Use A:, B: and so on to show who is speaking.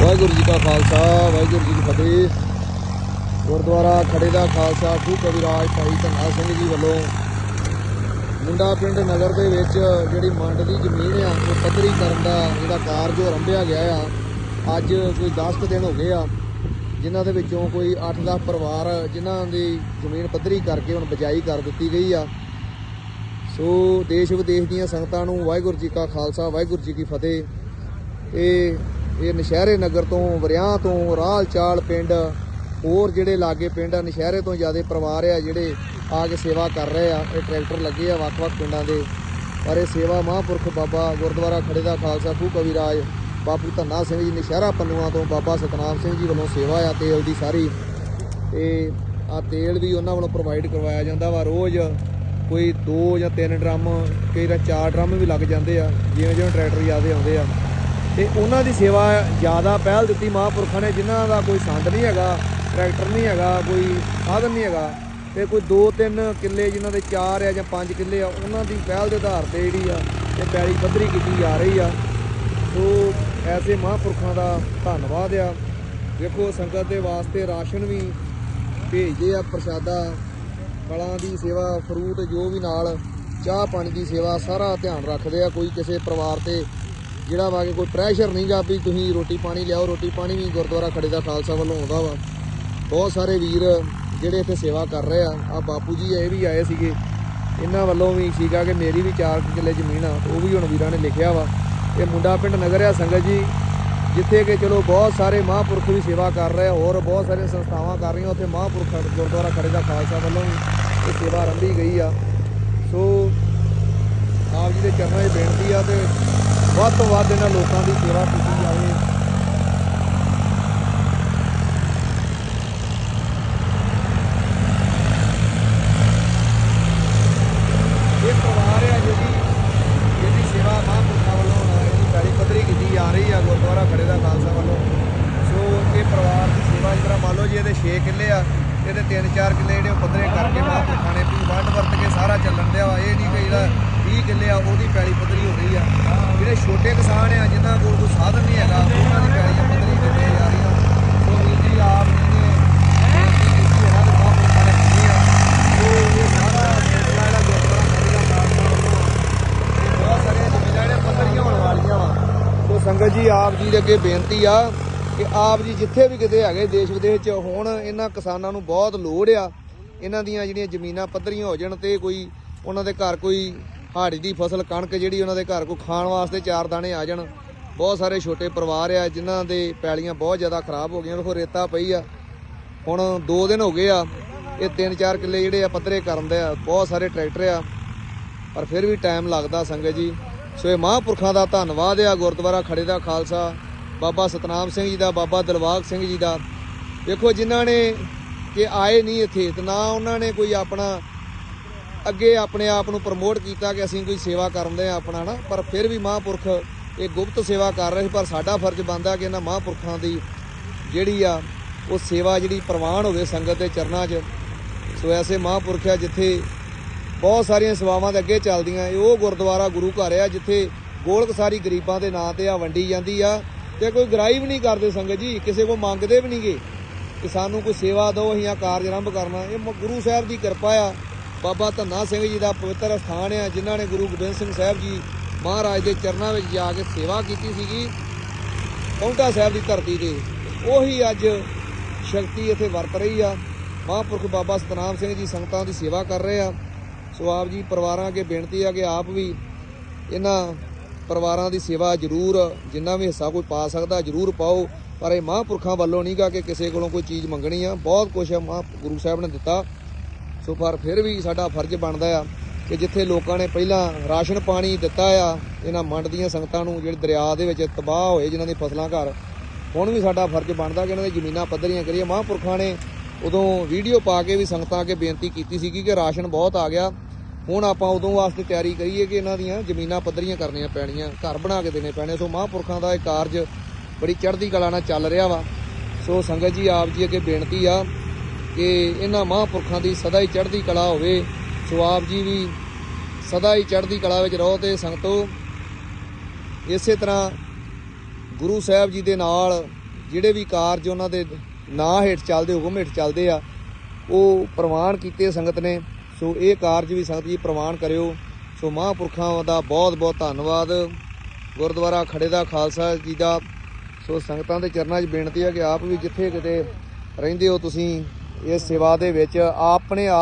A: ਵਾਹਿਗੁਰੂ ਜੀ ਕਾ ਖਾਲਸਾ, ਵਾਹਿਗੁਰੂ ਜੀ ਕੀ ਫਤਿਹ। ਗੁਰਦੁਆਰਾ ਖੜੇ ਦਾ ਖਾਲਸਾ ਖੂ ਕਵਿਰਾਜ ਭਾਈ ਧੰਨਾ ਸਿੰਘ ਜੀ ਵੱਲੋਂ। ਮੁੰਡਾ ਪਿੰਡ ਨਗਰ ਦੇ ਵਿੱਚ ਜਿਹੜੀ ਮੰਡ ਦੀ ਜ਼ਮੀਨ ਆ, ਉਹ ਪੱਧਰੀ ਕਰਨ ਦਾ ਜਿਹੜਾ ਕਾਰਜ ਉਹ ਆਰੰਭਿਆ ਗਿਆ ਆ। ਅੱਜ ਕੋਈ 10 ਕੁ ਦਿਨ ਹੋ ਗਏ ਆ, ਜਿਨ੍ਹਾਂ ਦੇ ਵਿੱਚੋਂ ਕੋਈ 8-10 ਪਰਿਵਾਰ ਜਿਨ੍ਹਾਂ ਦੀ ਜ਼ਮੀਨ ਪੱਧਰੀ ਕਰਕੇ ਹੁਣ ਬਜਾਈ ਕਰ ਦਿੱਤੀ ਗਈ ਆ। ਸੋ ਦੇਸ਼ ਵਿਦੇਸ਼ ਦੀਆਂ ਸੰਗਤਾਂ ਨੂੰ ਵਾਹਿਗੁਰੂ ਜੀ ਕਾ ਖਾਲਸਾ, ਵਾਹਿਗੁਰੂ ਜੀ ਕੀ ਫਤਿਹ। ਇਹ ਇਹ ਨਸ਼ਹਿਰੇ ਨਗਰ ਤੋਂ, ਵਰਿਆਂ ਤੋਂ ਰਾਲ ਚਾਲ ਪਿੰਡ, ਹੋਰ ਜਿਹੜੇ ਲਾਗੇ ਪਿੰਡ ਆ, ਨਸ਼ਹਿਰੇ ਤੋਂ ਜ਼ਿਆਦਾ ਪਰਿਵਾਰ ਆ ਜਿਹੜੇ ਆ ਕੇ ਸੇਵਾ ਕਰ ਰਹੇ ਆ। ਇਹ ਟਰੈਕਟਰ ਲੱਗੇ ਆ ਵੱਖ-ਵੱਖ ਪਿੰਡਾਂ ਦੇ। ਪਰ ਇਹ ਸੇਵਾ ਮਹਾਂਪੁਰਖ ਬਾਬਾ ਗੁਰਦੁਆਰਾ ਖੜੇ ਦਾ ਖਾਲਸਾ ਖੂ ਕਵਿਰਾਜ ਬਾਪੂ ਧੰਨਾ ਸਿੰਘ ਜੀ, ਨਸ਼ਹਿਰਾ ਪੰਨੂਆਂ ਤੋਂ ਬਾਬਾ ਸਤਨਾਮ ਸਿੰਘ ਜੀ ਵੱਲੋਂ ਸੇਵਾ ਆ, ਤੇਲ ਦੀ ਸਾਰੀ। ਤੇ ਆ ਤੇਲ ਵੀ ਉਹਨਾਂ ਵੱਲੋਂ ਪ੍ਰੋਵਾਈਡ ਕਰਵਾਇਆ ਜਾਂਦਾ ਵਾ। ਰੋਜ਼ ਕੋਈ 2 ਜਾਂ 3 ਡਰਮ, ਕਈ ਵਾਰ 4 ਡਰਮ ਵੀ ਲੱਗ ਜਾਂਦੇ ਆ ਜਿਵੇਂ ਜਿਵੇਂ ਟਰੈਕਟਰ ਜ਼ਿਆਦੇ ਆਉਂਦੇ ਆ। ਤੇ ਉਹਨਾਂ ਦੀ ਸੇਵਾ ਜ਼ਿਆਦਾ ਪਹਿਲ ਦਿੱਤੀ ਮਹਾਂਪੁਰਖਾਂ ਨੇ, ਜਿਨ੍ਹਾਂ ਦਾ ਕੋਈ ਸੰਦ ਨਹੀਂ ਹੈਗਾ, ਟਰੈਕਟਰ ਨਹੀਂ ਹੈਗਾ, ਕੋਈ ਸਾਧਨ ਨਹੀਂ ਹੈਗਾ ਤੇ ਕੋਈ 2-3 ਕਿੱਲੇ ਜਿਨ੍ਹਾਂ ਦੇ 4 ਆ ਜਾਂ 5 ਕਿੱਲੇ ਆ, ਉਹਨਾਂ ਦੀ ਪਹਿਲ ਦੇ ਆਧਾਰ ਤੇ ਜਿਹੜੀ ਆ, ਇਹ ਪੈਲੀ ਪੱਧਰੀ ਕੀਤੀ ਜਾ ਰਹੀ ਆ। ਸੋ ਐਸੇ ਮਹਾਂਪੁਰਖਾਂ ਦਾ ਧੰਨਵਾਦ ਆ। ਦੇਖੋ ਸੰਗਤ ਦੇ ਵਾਸਤੇ ਰਾਸ਼ਨ ਵੀ ਭੇਜਦੇ ਆ, ਪ੍ਰਸ਼ਾਦਾ, ਫਲਾਂ ਦੀ ਸੇਵਾ ਫਰੂਟ ਜੋ ਵੀ ਨਾਲ ਚਾਹ ਪਾਣੀ ਦੀ ਸੇਵਾ, ਸਾਰਾ ਧਿਆਨ ਰੱਖਦੇ ਆ। ਕੋਈ ਕਿਸੇ ਪਰਿਵਾਰ ਤੇ ਜਿਹੜਾ ਵਾ ਕਿ ਕੋਈ ਪ੍ਰੈਸ਼ਰ ਨਹੀਂਗਾ ਵੀ ਤੁਸੀਂ ਰੋਟੀ ਪਾਣੀ ਲਿਆਓ, ਰੋਟੀ ਪਾਣੀ ਵੀ ਗੁਰਦੁਆਰਾ ਖੜੇ ਦਾ ਖਾਲਸਾ ਵੱਲੋਂ ਆਉਂਦਾ ਵਾ। ਬਹੁਤ ਸਾਰੇ ਵੀਰ ਜਿਹੜੇ ਇੱਥੇ ਸੇਵਾ ਕਰ ਰਹੇ ਆ ਆ ਬਾਪੂ ਜੀ ਇਹ ਵੀ ਆਏ ਸੀਗੇ। ਇਹਨਾਂ ਵੱਲੋਂ ਵੀ ਸੀਗਾ ਕਿ ਮੇਰੀ ਵੀ 4 ਕਿੱਲੇ ਜ਼ਮੀਨ ਆ, ਉਹ ਵੀ ਹੁਣ ਵੀਰਾਂ ਨੇ ਲਿਖਿਆ ਵਾ। ਇਹ ਮੁੰਡਾ ਪਿੰਡ ਨਗਰ ਆ ਸੰਗਤ ਜੀ, ਜਿੱਥੇ ਕਿ ਚਲੋ ਬਹੁਤ ਸਾਰੇ ਮਹਾਂਪੁਰਖ ਵੀ ਸੇਵਾ ਕਰ ਰਹੇ ਹੋਰ ਬਹੁਤ ਸਾਰੀਆਂ ਸੰਸਥਾਵਾਂ ਕਰ ਰਹੀਆਂ ਉੱਥੇ ਮਹਾਂਪੁਰਖ ਗੁਰਦੁਆਰਾ ਖੜੇ ਦਾ ਖਾਲਸਾ ਵੱਲੋਂ ਵੀ ਇਹ ਸੇਵਾ ਆਰੰਭੀ ਗਈ ਆ। ਸੋ ਆਪ ਜੀ ਦੇ ਚਰਨਾਂ 'ਚ ਬੇਨਤੀ ਆ ਤੇ ਵੱਧ ਤੋਂ ਵੱਧ ਇਹਨਾਂ ਲੋਕਾਂ ਦੀ ਸੇਵਾ ਕੀਤੀ ਜਾਵੇ। ਇਹ ਪਰਿਵਾਰ ਆ ਜਿਹੜੀ ਜਿਹਦੀ ਸੇਵਾ ਮਹਾਂਪੁਰਖਾਂ ਵੱਲੋਂ ਇਹਦੀ ਪੈੜੀ ਪੱਧਰੀ ਕੀਤੀ ਜਾ ਰਹੀ ਆ ਗੁਰਦੁਆਰਾ ਖੜੇ ਦਾ ਖਾਲਸਾ ਵੱਲੋਂ। ਸੋ ਇਹ ਪਰਿਵਾਰ ਦੀ ਸੇਵਾ ਜਿਹੜਾ ਮੰਨ ਲਓ ਜੀ ਇਹਦੇ 6 ਕਿੱਲੇ ਆ। ਇਹਦੇ 3-4 ਕਿੱਲੇ ਜਿਹੜੇ ਉਹ ਪੱਧਰੇ ਕਰਕੇ ਮਹਾਂਪੁਰਖਾਂ ਨੇ ਪੀ ਵੰਡ ਵਰਤ ਕੇ ਸਾਰਾ ਚੱਲਣ ਦਿਆ ਵਾ। ਇਹ ਨਹੀਂ ਕਿ ਜਿਹੜਾ 20 ਕਿੱਲੇ ਆ, ਉਹਦੀ ਪੈਲੀ ਪੱਧਰੀ ਹੋ ਰਹੀ ਆ। ਜਿਹੜੇ ਛੋਟੇ ਕਿਸਾਨ ਆ, ਜਿਨ੍ਹਾਂ ਕੋਲ ਕੋਈ ਸਾਧਨ ਨਹੀਂ ਹੈਗਾ, ਉਹਨਾਂ ਦੀ ਪੈਲੀ ਪੱਧਰੀ ਦਿੱਤੀ ਜਾ ਰਹੀ ਆ? ਸੋ ਵੀਰ ਜੀ, ਆਪ ਜੀ ਨੇ ਬੇਨਤੀ ਜਿਹੜੇ ਪੱਧਰੀਆਂ ਹੋਣ ਵਾਲੀਆਂ ਵਾ। ਸੋ ਸੰਗਤ ਜੀ, ਆਪ ਜੀ ਦੇ ਅੱਗੇ ਬੇਨਤੀ ਆ ਕਿ ਆਪ ਜੀ ਜਿੱਥੇ ਵੀ ਕਿਤੇ ਹੈਗੇ ਦੇਸ਼ ਵਿਦੇਸ਼ ਚ, ਹੁਣ ਇਹਨਾਂ ਕਿਸਾਨਾਂ ਨੂੰ ਬਹੁਤ ਲੋੜ ਆ। ਇਹਨਾਂ ਦੀਆਂ ਜਿਹੜੀਆਂ ਜ਼ਮੀਨਾਂ ਪੱਧਰੀਆਂ ਹੋ ਜਾਣ ਤੇ ਕੋਈ ਉਹਨਾਂ ਦੇ ਘਰ ਕੋਈ ਹਾੜੀ ਦੀ ਫਸਲ ਕਣਕ ਜਿਹੜੀ ਉਹਨਾਂ ਦੇ ਘਰ ਕੋਈ ਖਾਣ ਵਾਸਤੇ ਚਾਰ ਦਾਣੇ ਆ ਜਾਣ। ਬਹੁਤ ਸਾਰੇ ਛੋਟੇ ਪਰਿਵਾਰ ਆ, ਜਿਨ੍ਹਾਂ ਦੇ ਪੈਲੀਆਂ ਬਹੁਤ ਜ਼ਿਆਦਾ ਖਰਾਬ ਹੋ ਗਈਆਂ, ਵੇਖੋ ਰੇਤਾ ਪਈ ਆ। ਹੁਣ 2 ਦਿਨ ਹੋ ਗਏ ਆ, ਇਹ 3-4 ਕਿੱਲੇ ਜਿਹੜੇ ਆ ਪੱਧਰੇ ਕਰਨ ਦੇ ਆ, ਬਹੁਤ ਸਾਰੇ ਟਰੈਕਟਰ ਆ। ਪਰ ਫਿਰ ਵੀ ਟਾਈਮ ਲੱਗਦਾ ਸੰਗਤ ਜੀ। ਸੋ ਇਹ ਮਹਾਂਪੁਰਖਾਂ ਦਾ ਧੰਨਵਾਦ ਆ, ਗੁਰਦੁਆਰਾ ਖੜੇ ਦਾ ਖਾਲਸਾ। ਬਾਬਾ ਸਤਨਾਮ ਸਿੰਘ ਜੀ ਦਾ, ਬਾਬਾ ਦਿਲਵਾਗ ਸਿੰਘ ਜੀ ਦਾ। ਵੇਖੋ ਜਿਨ੍ਹਾਂ ਨੇ ਕਿ ਆਏ ਨਹੀਂ ਇੱਥੇ, ਤੇ ਨਾ ਉਹਨਾਂ ਨੇ ਕੋਈ ਆਪਣਾ ਅੱਗੇ ਆਪਣੇ ਆਪ ਨੂੰ ਪ੍ਰਮੋਟ ਕੀਤਾ ਕਿ ਅਸੀਂ ਕੋਈ ਸੇਵਾ ਕਰਦੇ ਆ ਆਪਣਾ ਨਾ, ਪਰ ਫਿਰ ਵੀ ਮਹਾਂਪੁਰਖ ਇਹ ਗੁਪਤ ਸੇਵਾ ਕਰ ਰਹੇ ਪਰ ਸਾਡਾ ਫਰਜ਼ ਬਣਦਾ ਕਿ ਇਹਨਾਂ ਮਹਾਂਪੁਰਖਾਂ ਦੀ ਜਿਹੜੀ ਆ, ਉਹ ਸੇਵਾ ਜਿਹੜੀ ਪ੍ਰਵਾਨ ਹੋਵੇ ਸੰਗਤ ਦੇ ਚਰਨਾਂ 'ਚ। ਸੋ ਐਸੇ ਮਹਾਂਪੁਰਖ ਆ ਜਿੱਥੇ ਬਹੁਤ ਸਾਰੀਆਂ ਸੇਵਾਵਾਂ ਦੇ ਅੱਗੇ ਚੱਲਦੀਆਂ, ਇਹ ਉਹ ਗੁਰਦੁਆਰਾ ਗੁਰੂ ਘਰ ਆ ਜਿੱਥੇ ਗੋਲਕ ਸਾਰੀ ਗਰੀਬਾਂ ਦੇ ਨਾਂ ਤੇ ਆ ਵੰਡੀ ਜਾਂਦੀ ਆ। ਤੇ ਕੋਈ ਗਰਾਈ ਵੀ ਨਹੀਂ ਕਰਦੇ ਸੰਗਤ ਜੀ, ਕਿਸੇ ਕੋ ਮੰਗਦੇ ਵੀ ਨਹੀਂਗੇ। ਕਿ ਸਾਨੂੰ ਕੋਈ ਸੇਵਾ ਦਿਓ, ਅਸੀਂ ਆ ਕਾਰਜ ਆਰੰਭ ਕਰਨਾ। ਇਹ ਮ- ਗੁਰੂ ਸਾਹਿਬ ਦੀ ਕਿਰਪਾ ਆ। ਬਾਬਾ ਧੰਨਾ ਸਿੰਘ ਜੀ ਦਾ ਪਵਿੱਤਰ ਸਥਾਨ ਆ, ਜਿਨ੍ਹਾਂ ਨੇ ਗੁਰੂ ਗੋਬਿੰਦ ਸਿੰਘ ਸਾਹਿਬ ਜੀ ਮਹਾਰਾਜ ਦੇ ਚਰਨਾਂ ਵਿੱਚ ਜਾ ਕੇ ਸੇਵਾ ਕੀਤੀ ਸੀਗੀ ਪੌਂਟਾ ਸਾਹਿਬ ਦੀ ਧਰਤੀ ਤੇ। ਉਹੀ ਅੱਜ ਸ਼ਕਤੀ ਇੱਥੇ ਵਰਤ ਰਹੀ ਆ। ਮਹਾਂਪੁਰਖ ਬਾਬਾ ਸਤਨਾਮ ਸਿੰਘ ਜੀ ਸੰਗਤਾਂ ਦੀ ਸੇਵਾ ਕਰ ਰਹੇ ਆ। ਸੋ ਆਪ ਜੀ ਪਰਿਵਾਰਾਂ ਅੱਗੇ ਬੇਨਤੀ ਆ ਕਿ ਆਪ ਵੀ ਇਹਨਾਂ ਪਰਿਵਾਰਾਂ ਦੀ ਸੇਵਾ ਜ਼ਰੂਰ, ਜਿੰਨਾ ਵੀ ਹਿੱਸਾ ਕੋਈ ਪਾ ਸਕਦਾ, ਜ਼ਰੂਰ ਪਾਓ। ਪਰ ਇਹ ਮਹਾਂਪੁਰਖਾਂ ਵੱਲੋਂ ਨਹੀਂਗਾ ਕਿ ਕਿਸੇ ਕੋਲੋਂ ਕੋਈ ਚੀਜ਼ ਮੰਗਣੀ ਆ। ਬਹੁਤ ਕੁਝ ਆ, ਮਹਾਂ ਗੁਰੂ ਸਾਹਿਬ ਨੇ ਦਿੱਤਾ। ਸੋ ਪਰ ਫਿਰ ਵੀ ਸਾਡਾ ਫਰਜ਼ ਬਣਦਾ ਆ ਕਿ ਜਿੱਥੇ ਲੋਕਾਂ ਨੇ ਪਹਿਲਾਂ ਰਾਸ਼ਨ ਪਾਣੀ ਦਿੱਤਾ ਆ, ਇਹਨਾਂ ਮੰਡ ਦੀਆਂ ਸੰਗਤਾਂ ਨੂੰ, ਜਿਹੜੇ ਦਰਿਆ ਦੇ ਵਿੱਚ ਤਬਾਹ ਹੋਏ ਜਿਨ੍ਹਾਂ ਦੀ ਫਸਲਾਂ ਘਰ, ਹੁਣ ਵੀ ਸਾਡਾ ਫਰਜ਼ ਬਣਦਾ ਕਿ ਇਹਨਾਂ ਦੀ ਜ਼ਮੀਨਾਂ ਪੱਧਰੀਆਂ ਕਰੀਏ। ਮਹਾਂਪੁਰਖਾਂ ਨੇ ਉਦੋਂ ਵੀਡੀਓ ਪਾ ਕੇ ਵੀ ਸੰਗਤਾਂ ਅੱਗੇ ਬੇਨਤੀ ਕੀਤੀ ਸੀਗੀ ਕਿ ਰਾਸ਼ਨ ਬਹੁਤ ਆ ਗਿਆ। ਹੁਣ ਆਪਾਂ ਉਦੋਂ ਵਾਸਤੇ ਤਿਆਰੀ ਕਰੀਏ ਕਿ ਇਹਨਾਂ ਦੀਆਂ ਜ਼ਮੀਨਾਂ ਪੱਧਰੀਆਂ ਕਰਨੀਆਂ ਪੈਣੀਆਂ, ਘਰ ਬਣਾ ਕੇ ਦੇਣੇ ਪੈਣੇ। ਸੋ ਮਹਾਂਪੁਰਖਾਂ ਦਾ ਇਹ ਕਾਰਜ ਬੜੀ ਚੜ੍ਹਦੀ ਕਲਾ ਨਾਲ ਚੱਲ ਰਿਹਾ ਵਾ। ਸੋ ਸੰਗਤ ਜੀ, ਆਪ ਜੀ ਅੱਗੇ ਬੇਨਤੀ ਆ ਕਿ ਇਹਨਾਂ ਮਹਾਂਪੁਰਖਾਂ ਦੀ ਸਦਾ ਹੀ ਚੜ੍ਹਦੀ ਕਲਾ ਹੋਵੇ। ਸੋ ਆਪ ਜੀ ਵੀ ਸਦਾ ਹੀ ਚੜ੍ਹਦੀ ਕਲਾ ਵਿੱਚ ਰਹੋ ਤੇ ਸੰਗਤੋ, ਇਸੇ ਤਰ੍ਹਾਂ ਗੁਰੂ ਸਾਹਿਬ ਜੀ ਦੇ ਨਾਲ ਜਿਹੜੇ ਵੀ ਕਾਰਜ ਉਹਨਾਂ ਦੇ ਨਾਂ ਹੇਠ ਚੱਲਦੇ, ਹੁਕਮ ਹੇਠ ਚੱਲਦੇ ਆ, ਉਹ ਪ੍ਰਵਾਨ ਕੀਤੇ ਸੰਗਤ ਨੇ। ਸੋ ਇਹ ਕਾਰਜ ਵੀ ਸੰਗਤ ਜੀ ਪ੍ਰਵਾਨ ਕਰਿਓ। ਸੋ ਮਹਾਂਪੁਰਖਾਂ ਦਾ ਬਹੁਤ ਬਹੁਤ ਧੰਨਵਾਦ। ਗੁਰਦੁਆਰਾ ਖੜੇ ਦਾ ਖਾਲਸਾ ਜੀ ਦਾ। ਸੋ ਸੰਗਤਾਂ ਦੇ ਚਰਨਾਂ 'ਚ ਬੇਨਤੀ ਹੈ ਕਿ ਆਪ ਵੀ ਜਿੱਥੇ ਕਿਤੇ ਰਹਿੰਦੇ ਹੋ ਤੁਸੀਂ, ਇਸ ਸੇਵਾ ਦੇ ਵਿੱਚ ਆਪਣੇ ਆਪ